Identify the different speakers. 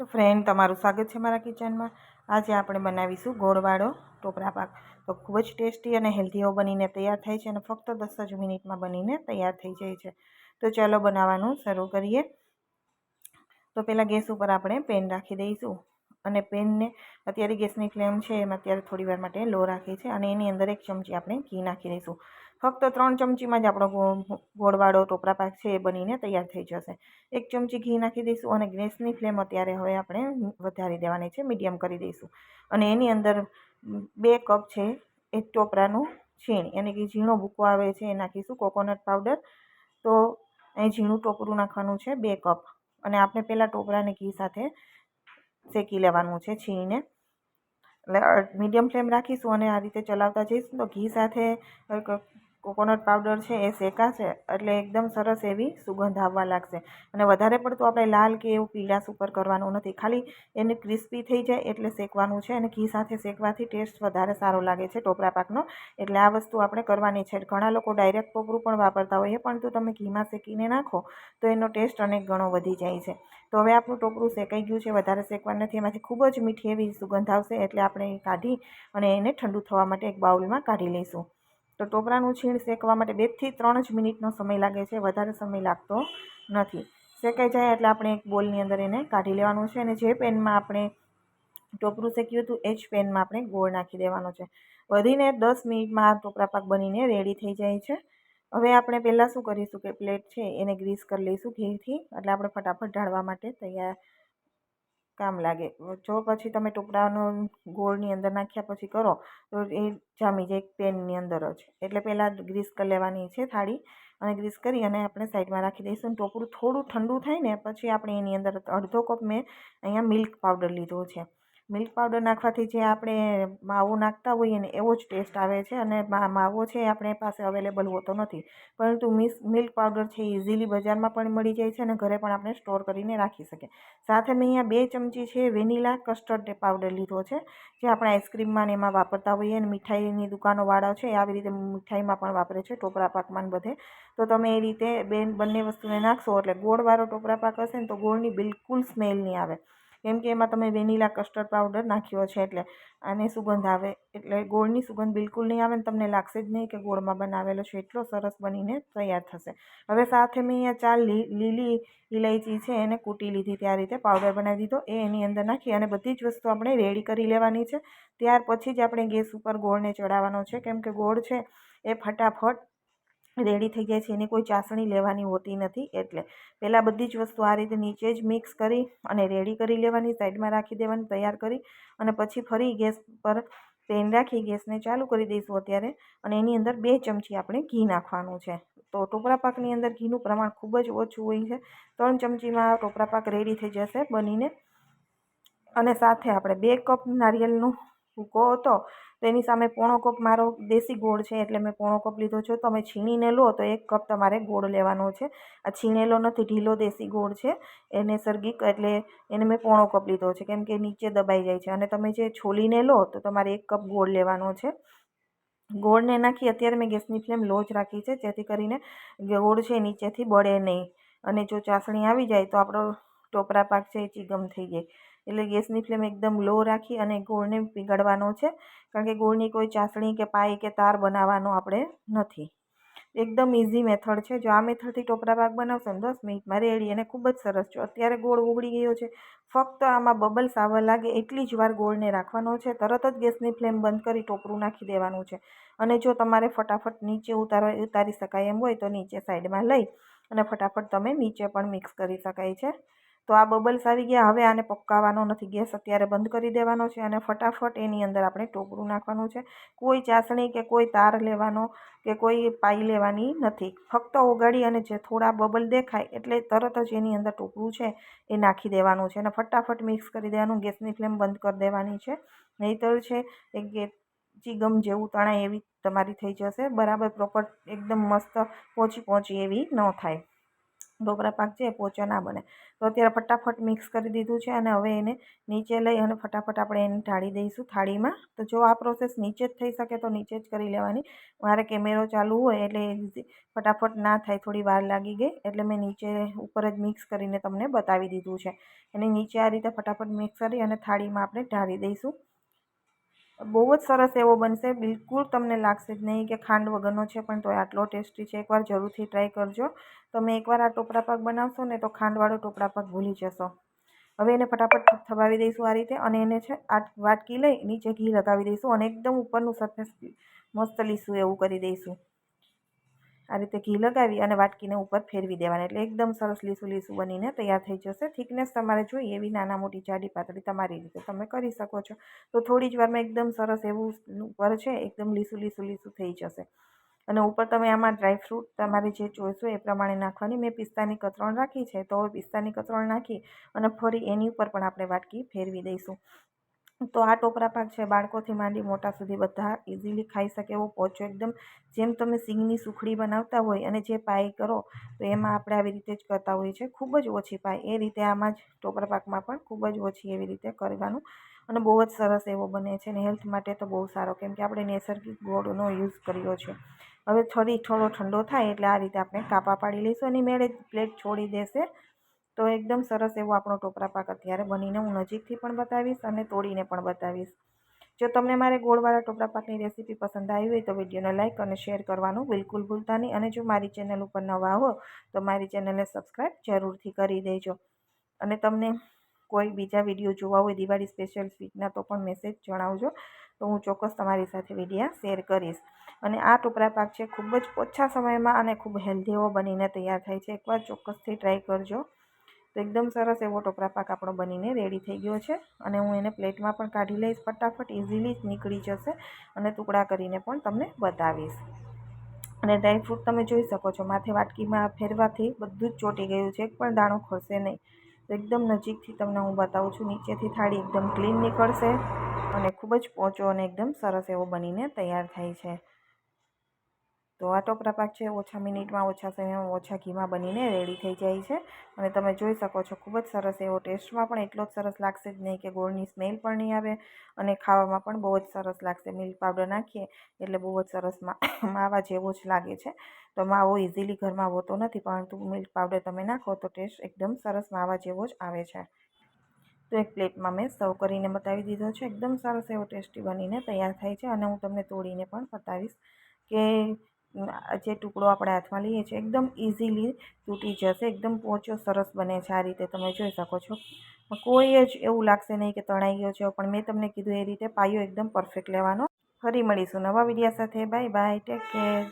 Speaker 1: Hello friend, તમારું સ્વાગત છે મારા કિચનમાં. આજે આપણે બનાવીશું ગોળવાળો ટોપરા પાક. તો ખૂબ જ ટેસ્ટી અને હેલ્ધીઓ બનીને તૈયાર થાય છે અને ફક્ત દસ જ મિનિટમાં બનીને તૈયાર થઈ જાય છે. તો ચાલો બનાવવાનું શરૂ કરીએ. તો પહેલાં ગેસ ઉપર આપણે પેન રાખી દઈશું. અને પેનને અત્યારે ગેસની ફ્લેમ છે એમાં અત્યારે થોડી વાર માટે લો રાખી છે અને એની અંદર એક ચમચી આપણે ઘી નાખી દઈશું. ફક્ત ત્રણ ચમચીમાં જ આપણો ગોળવાળો ટોપરા પાક છે એ બનીને તૈયાર થઈ જશે. એક ચમચી ઘી નાખી દઈશું અને ગેસની ફ્લેમ અત્યારે હવે આપણે વધારી દેવાની છે, મીડિયમ કરી દઈશું. અને એની અંદર બે કપ છે એ ટોપરાનું છીણ એને કે ઝીણો ભૂકો આવે છે એ નાખીશું, કોકોનટ પાવડર. તો અહીં ઝીણું ટોપરું નાખવાનું છે બે કપ. અને આપણે પહેલાં ટોપરાને ઘી સાથે શેકી લેવાનું છે છીણીને. એટલે મીડિયમ ફ્લેમ રાખીશું અને આ રીતે ચલાવતા જઈશું. તો ઘી સાથે કોકોનટ પાવડર છે એ શેકાશે એટલે એકદમ સરસ એવી સુગંધ આવવા લાગશે. અને વધારે પડતું આપણે લાલ કે એવું પીળાશ ઉપર કરવાનું નથી. ખાલી એને ક્રિસ્પી થઈ જાય એટલે શેકવાનું છે અને ઘી સાથે શેકવાથી ટેસ્ટ વધારે સારો લાગે છે ટોપરા પાકનો. એટલે આ વસ્તુ આપણે કરવાની છે. ઘણા લોકો ડાયરેક્ટ ટોપરું પણ વાપરતા હોઈએ પરંતુ તમે ઘીમાં શેકીને નાખો, તો એનો ટેસ્ટ અનેક ગણો વધી જાય છે. તો હવે આપણું ટોપરું શેકાઈ ગયું છે, વધારે શેકવાનું નથી. એમાંથી ખૂબ જ મીઠી એવી સુગંધ આવશે, એટલે આપણે કાઢી અને એને ઠંડુ થવા માટે એક બાઉલમાં કાઢી લઈશું. તો ટોપરાનું છીણ શેકવા માટે બેથી ત્રણ જ મિનિટનો સમય લાગે છે, વધારે સમય લાગતો નથી. શેકાઈ જાય એટલે આપણે એક બોલની અંદર એને કાઢી લેવાનું છે અને જે પેનમાં આપણે ટોપરું શેક્યું હતું, એ જ પેનમાં આપણે ગોળ નાખી દેવાનો છે. વધીને દસ મિનિટમાં આ ટોપરા પાક બનીને રેડી થઈ જાય છે. હવે આપણે પહેલાં શું કરીશું કે પ્લેટ છે એને ગ્રીસ કરી લઈશું ઘીથી, એટલે આપણે ફટાફટ ઢાળવા માટે તૈયાર કામ લાગે. જો પછી તમે ટુકડાનો ગોળની અંદર નાખ્યા પછી કરો, તો એ જામી જાય પેનની અંદર જ. એટલે પહેલાં ગ્રીસ કરી લેવાની છે થાળી અને ગ્રીસ કરી અને આપણે સાઈડમાં રાખી દઈશું ટોપરું થોડું ઠંડુ થાય ને, પછી આપણે એની અંદર અડધો કપ મેં અહીંયા મિલ્ક પાવડર લીધો છે. મિલ્ક પાવડર નાખવાથી જે આપણે માવો નાખતા હોઈએ ને, એવો જ ટેસ્ટ આવે છે અને માવો છે આપણે પાસે અવેલેબલ હોતો નથી. પરંતુ મિસ, મિલ્ક પાવડર છે ઇઝીલી બજારમાં પણ મળી જાય છે અને ઘરે પણ આપણે સ્ટોર કરીને રાખી શકીએ. સાથે મેં અહીંયા બે ચમચી છે વેનીલા કસ્ટર્ડ પાવડર લીધો છે, જે આપણે આઈસ્ક્રીમમાં ને એમાં વાપરતા હોઈએ અને મીઠાઈની દુકાનોવાળા છે આવી રીતે મીઠાઈમાં પણ વાપરે છે, ટોપરા પાકમાં બધે. તો તમે એ રીતે બે, બંને વસ્તુને નાખશો એટલે ગોળવાળો ટોપરા પાક હશે ને તો ગોળની બિલકુલ સ્મેલ નહીં આવે. કેમ કે એમાં તમે વેનીલા કસ્ટર્ડ પાવડર નાખ્યો છે એટલે આને સુગંધ આવે. એટલે ગોળની સુગંધ બિલકુલ નહીં આવે ને તમને લાગશે જ નહીં કે ગોળમાં બનાવેલો છે. એટલો સરસ બનીને તૈયાર થશે. હવે સાથે મેં અહીંયા ચાર લીલી ઇલાયચી છે એને કૂટી લીધી. ત્યાં રીતે પાવડર બનાવી દીધો. એ એની અંદર નાખી અને બધી જ વસ્તુ આપણે રેડી કરી લેવાની છે. ત્યાર પછી જ આપણે ગેસ ઉપર ગોળને ચડાવવાનો છે. કેમ કે ગોળ છે એ ફટાફટ રેડી થઈ જાય છે, એની કોઈ ચાસણી લેવાની હોતી નથી. એટલે પહેલાં બધી જ વસ્તુ આ રીતે નીચે જ મિક્સ કરી અને રેડી કરી લેવાની, સાઈડમાં રાખી દેવાની, તૈયાર કરી અને પછી ફરી ગેસ પર પેન રાખી ગેસને ચાલુ કરી દઈશું અત્યારે. અને એની અંદર બે ચમચી આપણે ઘી નાખવાનું છે. તો ટોપરા પાકની અંદર ઘીનું પ્રમાણ ખૂબ જ ઓછું હોય છે. ત્રણ ચમચીમાં ટોપરા પાક રેડી થઈ જશે બનીને. અને સાથે આપણે બે કપ નારિયેલનો ભૂકો હતો તો એની સામે પોણો કપ મારો દેશી ગોળ છે એટલે મેં પોણો કપ લીધો છે. તમે છીણીને લો તો એક કપ તમારે ગોળ લેવાનો છે. આ છીણેલો નથી, ઢીલો દેશી ગોળ છે. એને નૈસર્ગિક એટલે એને મેં પોણો કપ લીધો છે. કેમ કે નીચે દબાઈ જાય છે અને તમે જે છોલીને લો તો તમારે એક કપ ગોળ લેવાનો છે. ગોળને નાખી અત્યારે મેં ગેસની ફ્લેમ લો જ રાખી છે. જેથી કરીને ગોળ છે નીચેથી બળે નહીં. અને જો ચાસણી આવી જાય તો આપણો ટોપરા પાક છે એ ચીગમ થઈ જાય એટલે ગેસની ફ્લેમ એકદમ લો રાખી અને ગોળને પીગળવાનો છે. કારણ કે ગોળની કોઈ ચાસણી કે પાઈ કે તાર બનાવવાનો આપણે નથી. એકદમ ઇઝી મેથડ છે. જો આ મેથડથી ટોપરા પાક બનાવશો ને, દસ મિનિટમાં રેડી અને ખૂબ જ સરસ છે. અત્યારે ગોળ ઉગળી ગયો છે. ફક્ત આમાં બબલ્સ આવવા લાગે એટલી જ વાર ગોળને રાખવાનો છે. તરત જ ગેસની ફ્લેમ બંધ કરી ટોપરું નાખી દેવાનું છે. અને જો તમારે ફટાફટ નીચે ઉતારવા ઉતારી શકાય એમ હોય તો નીચે સાઈડમાં લઈ અને ફટાફટ તમે નીચે પણ મિક્સ કરી શકાય છે. તો આ બબલ્સ આવી ગયા. હવે આને પકાવવાનો નથી. ગેસ અત્યારે બંધ કરી દેવાનો છે અને ફટાફટ એની અંદર આપણે ટોપરું નાખવાનું છે. કોઈ ચાસણી કે કોઈ તાર લેવાનો કે કોઈ પાઈ લેવાની નથી. ફક્ત ઓગાળી અને જે થોડા બબલ દેખાય એટલે તરત જ એની અંદર ટોપરું છે એ નાખી દેવાનું છે અને ફટાફટ મિક્સ કરી દેવાનું. ગેસની ફ્લેમ બંધ કરી દેવાની છે. નહીંતર છે એ ચીગમ જેવું તણાય એવી તમારી થઈ જશે. બરાબર, પ્રોપર, એકદમ મસ્ત પહોંચી પહોંચી એવી ન થાય. ઢોકળા પાક છે એ પોચો ના બને. તો અત્યારે ફટાફટ મિક્સ કરી દીધું છે અને હવે એને નીચે લઈ અને ફટાફટ આપણે એને ઢાળી દઈશું થાળીમાં. તો જો આ પ્રોસેસ નીચે જ થઈ શકે તો નીચે જ કરી લેવાની. મારે કેમેરો ચાલુ હોય એટલે ફટાફટ ના થાય, થોડી વાર લાગી ગઈ એટલે મેં નીચે ઉપર જ મિક્સ કરીને તમને બતાવી દીધું છે. અને નીચે આ રીતે ફટાફટ મિક્સ કરી અને થાળીમાં આપણે ઢાળી દઈશું. બહુ જ સરસ એવો બનશે. બિલકુલ તમને લાગશે જ નહીં કે ખાંડ વગરનો છે, પણ તોય આટલો ટેસ્ટી છે. એકવાર જરૂરથી ટ્રાય કરજો. તમે એકવાર આ ટોપરા પાક બનાવશો ને તો ખાંડવાળો ટોપરા પાક ભૂલી જશો. હવે એને ફટાફટ થબાવી દઈશું આ રીતે અને એને છે, આ વાટકી લઈ, નીચે ઘી લગાવી દઈશું અને એકદમ ઉપરનું સરફેસ મસ્ત લીસું એવું કરી દઈશું. આ રીતે ઘી લગાવી અને વાટકીને ઉપર ફેરવી દેવાની. એટલે એકદમ સરસ લીસું લીસું બનીને તૈયાર થઈ જશે. થિકનેસ તમારે જોઈએ એવી નાના મોટી જાડી પાતળી તમારી રીતે તમે કરી શકો છો. તો થોડી જ વારમાં એકદમ સરસ એવું ઉપર છે, એકદમ લીસું લીસું લીસું થઈ જશે. અને ઉપર તમે આમાં ડ્રાયફ્રૂટ તમારે જે હોય એ પ્રમાણે નાખવાની. મેં પિસ્તાની કતરણ રાખી છે તો પિસ્તાની કતરણ નાખી અને ફરી એની ઉપર પણ આપણે વાટકી ફેરવી દઈશું. તો આ ટોપરા પાક છે બાળકોથી માંડી મોટા સુધી બધા ઇઝીલી ખાઈ શકે એવો પોચો એકદમ જેમ તમે સિંગની સુખડી બનાવતા હોય અને જે પાય કરો, તો એમાં આપણે આવી રીતે જ કરતા હોઈએ છીએ. ખૂબ જ ઓછી પાય એ રીતે આમાં જ ટોપરા પાકમાં પણ ખૂબ જ ઓછી એવી રીતે કરવાનું અને બહુ જ સરસ એવો બને છે અને હેલ્થ માટે તો બહુ સારો. કેમ કે આપણે નૈસર્ગિક ગોળનો યુઝ કર્યો છે. હવે થોડી થોડો ઠંડો થાય એટલે આ રીતે આપણે કાપા પાડી લઈશું અને મેળે પ્લેટ છોડી દેશે. તો એકદમ સરસ એવો આપણો ટોપરા પાક અત્યારે બનીને હું નજીકથી પણ બતાવીશ અને તોડીને પણ બતાવીશ. જો તમને મારે ગોળવાળા ટોપરા પાકની રેસીપી પસંદ આવી હોય તો વિડીયોને લાઇક અને શેર કરવાનું બિલકુલ ભૂલતા નહીં. અને જો મારી ચેનલ ઉપર નવા હો તો મારી ચેનલને સબસ્ક્રાઈબ જરૂરથી કરી દેજો. અને તમને કોઈ બીજા વીડિયો જોવા હોય, દિવાળી સ્પેશિયલ સ્વીટના, તો પણ મેસેજ જણાવજો. તો હું ચોક્કસ તમારી સાથે વિડીયા શેર કરીશ. અને આ ટોપરા પાક છે ખૂબ જ ઓછા સમયમાં અને ખૂબ હેલ્ધી એવો બનીને તૈયાર થાય છે. એકવાર ચોક્કસથી ટ્રાય કરજો. તો એકદમ સરસ એવો ટોપરા આપણો બનીને રેડી થઈ ગયો છે. અને હું એને પ્લેટમાં પણ કાઢી લઈશ ફટાફટ ઇઝીલી નીકળી જશે અને ટુકડા કરીને પણ તમને બતાવીશ. અને ડ્રાયફ્રૂટ તમે જોઈ શકો છો, માથે વાટકીમાં ફેરવાથી બધું જ ચોંટી ગયું છે, એક પણ દાણો ખસે નહીં. તો એકદમ નજીકથી તમને હું બતાવું છું, નીચેથી થાળી એકદમ ક્લીન નીકળશે અને ખૂબ જ પોચો અને એકદમ સરસ એવો બનીને તૈયાર થાય છે. તો આ ટોપરા પાક છે, ઓછા મિનિટમાં, ઓછા સમયમાં, ઓછા ઘીમાં બનીને રેડી થઈ જાય છે. અને તમે જોઈ શકો છો, ખૂબ જ સરસ એવો ટેસ્ટમાં પણ એટલો જ સરસ લાગશે જ નહીં કે ગોળની સ્મેલ પણ નહીં આવે અને ખાવામાં પણ બહુ જ સરસ લાગશે. મિલ્ક પાવડર નાખીએ એટલે બહુ જ સરસ માવા જેવો જ લાગે છે. તો માવો ઇઝીલી ઘરમાં હોતો નથી, પરંતુ મિલ્ક પાવડર તમે નાખો તો ટેસ્ટ એકદમ સરસ માવા જેવો જ આવે છે. તો એક પ્લેટમાં મેં સર્વ કરીને બતાવી દીધો છે. એકદમ સરસ એવો ટેસ્ટી બનીને તૈયાર થાય છે અને હું તમને તોડીને પણ બતાવીશ કે જે ટુકડો આપણે હાથમાં લઈએ છીએ, એકદમ ઇઝીલી તૂટી જશે, એકદમ પોચો સરસ બને છે આ રીતે તમે જોઈ શકો છો. કોઈ જ એવું લાગશે નહીં કે તણાઈ ગયો છે, પણ મેં તમને કીધું એ રીતે પાયો એકદમ પરફેક્ટ લેવાનો. ફરી મળીશું નવા વિડીયા સાથે. Bye bye take care